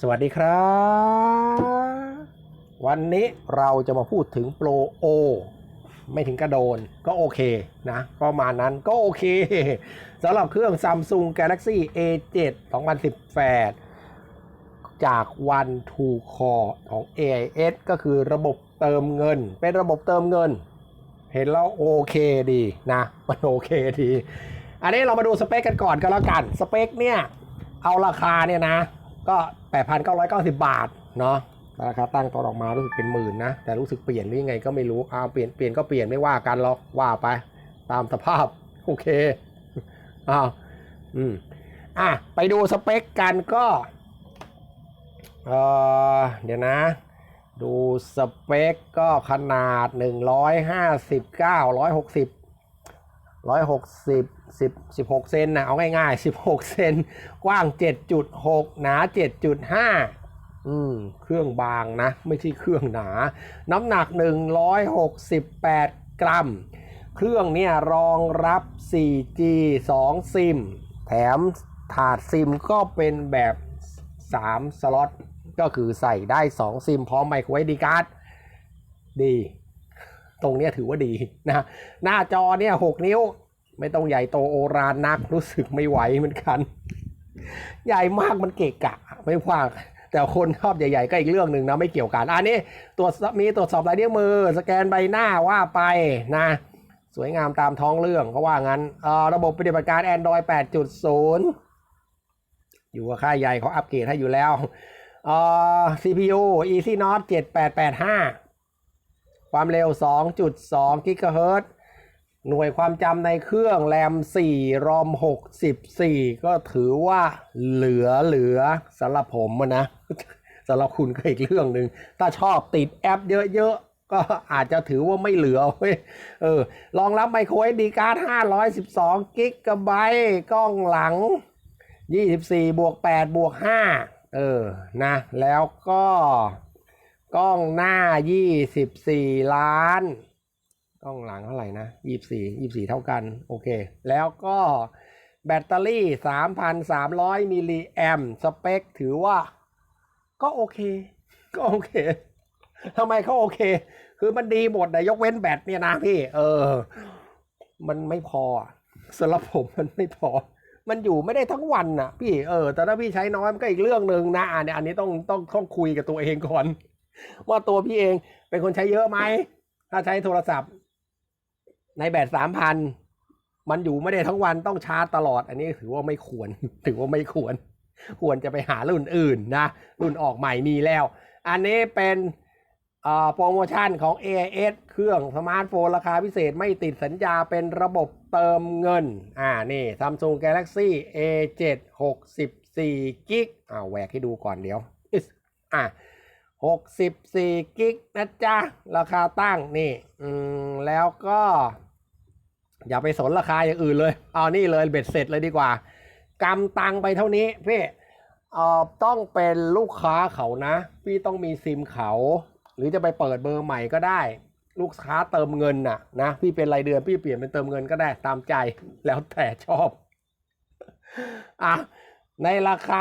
สวัสดีครับ วันนี้เราจะมาพูดถึงโปรโอ ไม่ถึงกระโดนก็โอเคนะประมาณนั้นก็โอเคสำหรับเครื่อง Samsung Galaxy A7 2018 จาก One to Core ของ AIS ก็คือระบบเติมเงิน เป็นระบบเติมเงิน เห็นแล้วโอเคดีนะมันโอเคดี อันนี้เรามาดูสเปคกันก่อนก็แล้วกัน สเปคเนี่ย เอาราคาเนี่ยนะ ก็ 8,990 บาทเนาะราคาตั้งตอนออกมารู้สึกเป็นหมื่นนะ แต่รู้สึกเปลี่ยนหรือยังไงก็ไม่รู้เอาเปลี่ยนเปลี่ยนก็เปลี่ยนไม่ว่ากันหรอกว่าไป ตามสภาพ โอเคอ้าวอืมอะ ไปดูสเปคกันก็เออเดี๋ยวนะ ดูสเปคก็ขนาด 159 160 160 10 16เซนนะเอาง่ายๆ16เซนกว้าง7.6หกหนา7.5อืมเครื่องบางนะ ไม่ใช่เครื่องหนา น้ำหนัก168กสิบแปดกรัม เครื่องเนี่ยรองรับ 4G 2 ซิม แถมถาดซิมก็เป็นแบบ 3 สล็อต ก็คือใส่ได้ 2 ซิมพร้อมไมโครเวฟดีการ์ดดี ตรงเนี้ยถือว่าดีนะ หน้าจอเนี่ย 6 นิ้ว ไม่ต้องใหญ่โตโอรานนักรู้สึกไม่ไหวเหมือนกัน ใหญ่มากมันเกะกะไม่ว่าแต่คนชอบใหญ่ๆก็อีกเรื่องหนึ่งนะไม่เกี่ยวกันอันนี้ตรวจมีตรวจสอบลายนิ้วมือ สแกนใบหน้าว่าไปนะ สวยงามตามท้องเรื่องเขาว่างั้นเอ่อระบบปฏิบัติการ Android 8.0 อยู่กับค่ายใหญ่เขาอัปเกรดให้อยู่แล้วเอ่อ CPU Exynos 7885 ความเร็ว 2.2 GHz หน่วยความจำในเครื่องแรม 4 รอม 64 ก็ถือว่าเหลือเหลือสำหรับผมนะสำหรับคุณก็อีกเรื่องหนึ่งถ้าชอบติดแอปเยอะๆ ก็อาจจะถือว่าไม่เหลือเว้ยเออรองรับไมโคร SD card 512 กิกะไบต์กล้องหลัง 24 บวก 8 บวก 5 เออนะ แล้วก็กล้องหน้า 24 ล้าน กล้องหลังเท่าไหร่นะ24 24เท่ากัน โอเค แล้วก็แบตเตอรี่ 3,300 มิลลิแอมสเปค ถือว่าก็โอเค ก็โอเคทำไมเขาโอเค คือมันดีหมดนะยกเว้นแบตเนี่ยนะพี่ เออ มันไม่พอสำหรับผมมันไม่พอ มันอยู่ไม่ได้ทั้งวันน่ะ พี่เออ แต่ถ้าพี่ใช้น้อยมันก็อีกเรื่องหนึ่งนะอันนี้อันนี้ต้องต้องต้องคุยกับตัวเองก่อน ว่าตัวพี่เองเป็นคนใช้เยอะไหม ถ้าใช้โทรศัพท์ ในแบตสามพันมันอยู่ไม่ได้ทั้งวันต้องชาร์จตลอด อันนี้ถือว่าไม่ควร ถือว่าไม่ควร ควรจะไปหารุ่นอื่นนะ รุ่นออกใหม่มีแล้ว อันนี้เป็นโปรโมชั่นของ AIS เครื่องสมาร์ทโฟนราคาพิเศษไม่ติดสัญญาเป็นระบบเติมเงิน อ่า นี่ Samsung Galaxy A7 64กิกอ่าแหวกให้ดูก่อนเดี๋ยว อะ64กิกนะจ๊ะ ราคาตั้งนี่ อืม แล้วก็ อย่าไปสนราคาอย่างอื่นเลย เอานี่เลยเบ็ดเสร็จเลยดีกว่ากำตังไปเท่านี้พี่เอ่อต้องเป็นลูกค้าเขานะ พี่ต้องมีซิมเขา หรือจะไปเปิดเบอร์ใหม่ก็ได้ ลูกค้าเติมเงินน่ะนะพี่เป็นรายเดือนพี่เปลี่ยนเป็นเติมเงินก็ได้ตามใจแล้วแต่ชอบอะในราคา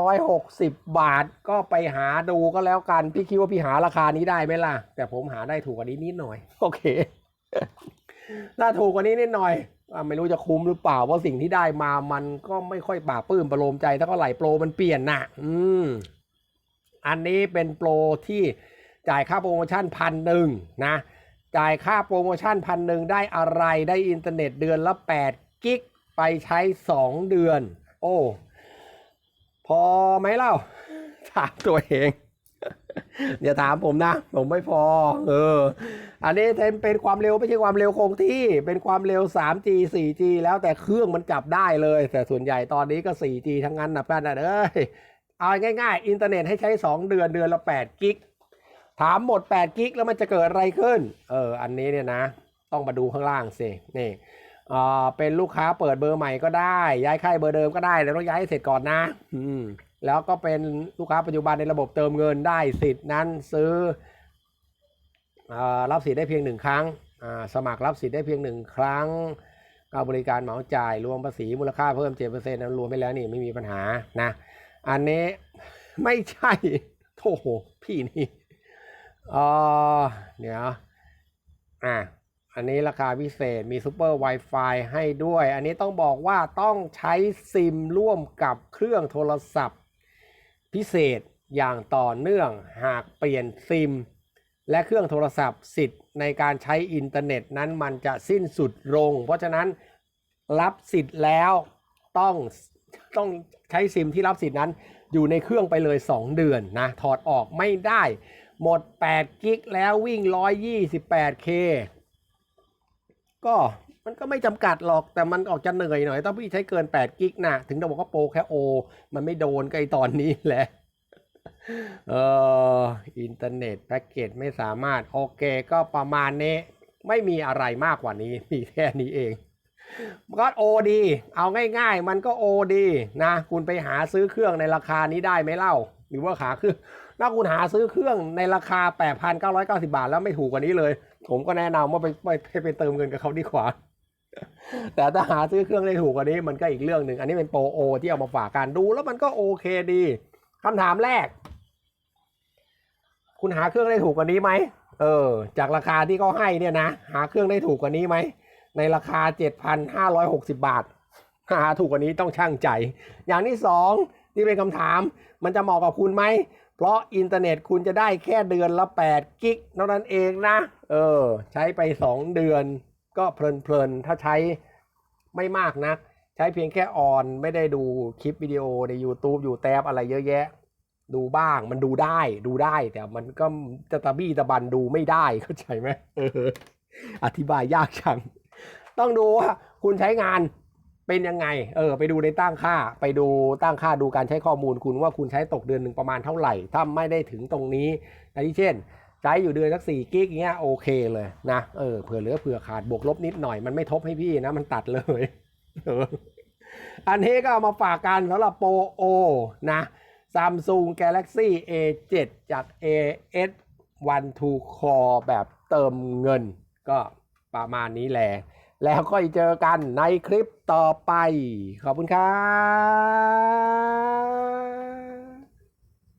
7,560 บาทก็ไปหาดูก็แล้วกัน พี่คิดว่าพี่หาราคานี้ได้ไหมล่ะ แต่ผมหาได้ถูกกว่านี้นิดหน่อย โอเค ถ้าถูกกว่านี้นิดหน่อยไม่รู้จะคุ้มหรือเปล่าเพราะสิ่งที่ได้มามันก็ไม่ค่อยปราปื้มประโลมใจเท่าไหร่โปรมันเปลี่ยนน่ะ อืม อันนี้เป็นโปรที่จ่ายค่าโปรโมชั่นพันหนึ่งนะ จ่ายค่าโปรโมชั่นพันหนึ่งได้อะไรได้อินเทอร์เน็ตเดือนละ8กิกไปใช้ 2 เดือน โอ้ พอไหมเล่าถามตัวเอง อย่าถามผมนะ ผมไม่พอ เออ อันนี้เป็นความเร็วไม่ใช่ความเร็วคงที่เป็นความเร็ว 3G 4G แล้วแต่เครื่องมันจับได้เลย แต่ส่วนใหญ่ตอนนี้ก็ 4G ทั้งนั้นนะแป้นนะเอ้ยเอาง่ายๆ อินเทอร์เน็ตให้ใช้ 2 เดือนเดือนละ 8 กิก ถามหมด 8 กิก แล้วมันจะเกิดอะไรขึ้น เออ อันนี้เนี่ยนะ ต้องมาดูข้างล่างสิ นี่อ่าเป็นลูกค้าเปิดเบอร์ใหม่ก็ได้ ย้ายค่ายเบอร์เดิมก็ได้แต่ต้องย้ายให้เสร็จก่อนนะ อืม แล้วก็เป็นลูกค้าปัจจุบันในระบบเติมเงินได้สิทธิ์นั้นซื้ออรับสิทธิ์ได้เพียงหนึ่งครั้ง สมัครรับสิทธิ์ได้เพียงหนึ่งครั้งก็บริการเหมาจ่ายรวมภาษีมูลค่าเพิ่มเจ็ดเปอร์เซ็นต์รวมไปแล้วนี่ไม่มีปัญหานะ อันนี้ไม่ใช่โถพี่นี่เออเดี๋ยวอะอันนี้ราคาพิเศษมีซูเปอร์ Wi-Fi ให้ด้วย อันนี้ต้องบอกว่าต้องใช้ซิมร่วมกับเครื่องโทรศัพท์ พิเศษอย่างต่อเนื่องหากเปลี่ยนซิม และเครื่องโทรศัพท์สิทธิ์ในการใช้อินเทอร์เน็ตนั้นมันจะสิ้นสุดลง เพราะฉะนั้นรับสิทธิ์แล้วต้องต้องใช้ซิมที่รับสิทธิ์นั้น อยู่ในเครื่องไปเลย 2 เดือนนะถอดออกไม่ได้ หมด8กิกแล้ววิ่ง 128K ก็ มันก็ไม่จำกัดหรอกแต่มันออกจะเหนื่อยหน่อย ต้องพี่ใช้เกิน8กิกนะถึงจะบอกว่าโปรแค่โอ มันไม่โดนไก็ไอตอนนี้แหละเอออินเทอร์เน็ตแพ็กเกจไม่สามารถ โอเคก็ประมาณนี้ ไม่มีอะไรมากกว่านี้ มีแค่นี้เองก็โอดี เอาง่ายๆ มันก็โอดีนะ คุณไปหาซื้อเครื่องในราคานี้ได้ไหมเล่า หรือว่าหาเครื่องถ้าคุณหาซื้อเครื่องในราคา 8,990 บาทแล้วไม่ถูกกว่านี้เลย ผมก็แนะนำว่าไปไปไปเติมเงินกับเขาดีกว่า แต่ถ้าหาซื้อเครื่องได้ถูกกว่านี้มันก็อีกเรื่องหนึ่งอันนี้เป็นโปรโอ ที่เอามาฝากกันดูแล้วมันก็โอเคดีคำถามแรก คุณหาเครื่องได้ถูกกว่านี้ไหมเออ จากราคาที่เขาให้เนี่ยนะหาเครื่องได้ถูกกว่านี้ไหมในราคา 7,560 บาท หาถูกกว่านี้ต้องช่างใจ อย่างที่สองที่เป็นคำถาม มันจะเหมาะกับคุณไหม เพราะอินเทอร์เน็ตคุณจะได้แค่เดือนละ 8 กิกเท่านั้นเองนะ เออ ใช้ไป 2 เดือน ก็เพลินๆ ถ้าใช้ไม่มากนัก ใช้เพียงแค่ออนไม่ได้ดูคลิปวิดีโอใน YouTube อยู่แทบอะไรเยอะแยะ ดูบ้างมันดูได้ดูได้ แต่มันก็จะตะบี้ตะบันดูไม่ได้เข้าใจไหมเอออธิบายยากจัง ต้องดูว่าคุณใช้งานเป็นยังไง เออ ไปดูในตั้งค่า ไปดูตั้งค่าดูการใช้ข้อมูลคุณว่าคุณใช้ตกเดือนหนึ่งประมาณเท่าไหร่ ถ้าไม่ได้ถึงตรงนี้อันที่เช่น ใช้อยู่เดือนสักสี่กิกเงี้ยโอเคเลยนะเออเผื่อเหลือเผื่อขาดบวกลบนิดหน่อยมันไม่ทบให้พี่นะมันตัดเลยอันนี้ก็เอามาฝากกันสำหรับโปรโอนะ Samsung Galaxy A7 จาก AS One to Core แบบเติมเงิน ก็ประมาณนี้แหละ แล้วก็เจอกันในคลิปต่อไป ขอบคุณครับ